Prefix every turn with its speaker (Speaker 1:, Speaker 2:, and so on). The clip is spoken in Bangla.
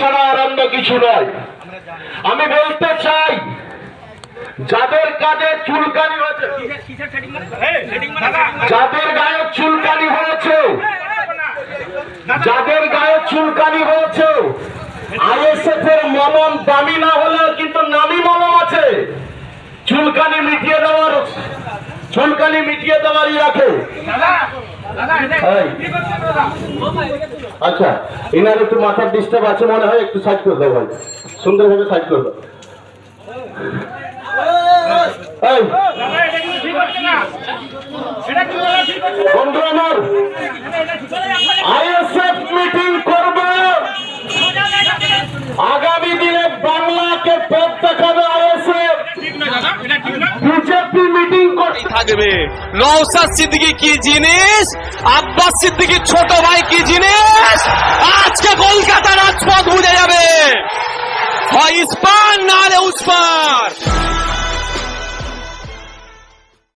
Speaker 1: ছাড়া আর অন্য কিছু নয়। আমি বলতে চাই, যাদের কাজে চুলকানি হয়েছে যাদের গায়ে চুলকানি হয়েছে, যাদের গায়ে চুলকানি হয়েছে, আইএসএফ এর মলম দামি না হলেও কিন্তু নামি মলম আছে। চুলকানি মিটিয়ে দেওয়ার, চুলকানি মিটিয়ে দেওয়ারই রাখে। আচ্ছা এনার একটু মাথার ডিস্টার্ব আছে মনে হয়, একটু সাইড করে দাও ভাই। সুন্দরভাবে সাইড করে দাও। বন্ধু আমার বিজেপি মিটিং
Speaker 2: কি জিনিস? আব্বাস সিদ্দিকি ছোট ভাই কি জিনিস? আজকে কলকাতা রাজপথ বুঝে যাবে। হয় ইস্পান না রে উস্পার